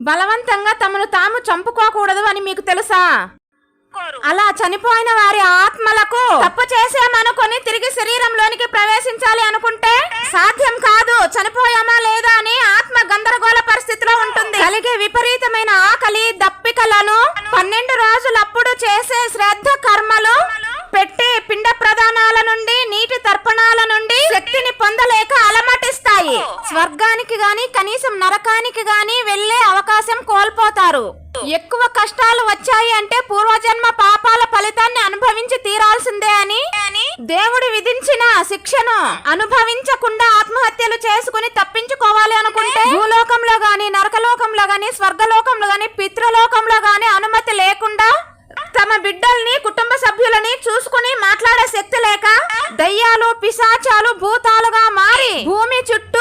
బలవంతంగా తమను తాము చంపుకోకూడదు అని మీకు తెలుసా? అలా చనిపోయిన వారి ఆత్మలకు తప్పు చేసామనుకొని తిరిగి శరీరంలోనికి ప్రవేశించాలి అనుకుంటే సాధ్యం కాదు. చనిపోయామా లేదా అని ఆత్మ గందరగోళ పరిస్థితిలో ఉంటుంది. కలిగే విపరీతమైన ఆకలి దప్పికలను పన్నెండు రోజులప్పుడు చేసే శ్రద్ధ కర్మలు పెట్టి పిండ ప్రదానాల నుండి నీటి తర్పణాల నుండి శక్తిని పొందలేక అలమటిస్తాయి. స్వర్గానికి గాని కనీసం నరకానికి గాని వెళ్ళే కోల్పోతారు ఎక్కువ కష్టాలు వచ్చాయి అంటే పూర్వజన్మ పాపాల ఫలితాన్ని అనుభవించి తీరాల్సిందే అని దేవుడు విధించిన శిక్షను అనుభవించకుండా ఆత్మహత్యలు చేసుకుని తప్పించుకోవాలి అనుకుంటే భూలోకంలో గాని నరకలోకంలో గాని స్వర్గలోకంలో గాని పితృలోకంలో గాని అనుమతి లేకుండా తమ బిడ్డల్ని కుటుంబ సభ్యులని చూసుకుని మాట్లాడే శక్తి లేక దయ్యాలు పిశాచాలు భూతాలుగా మారి భూమి చుట్టూ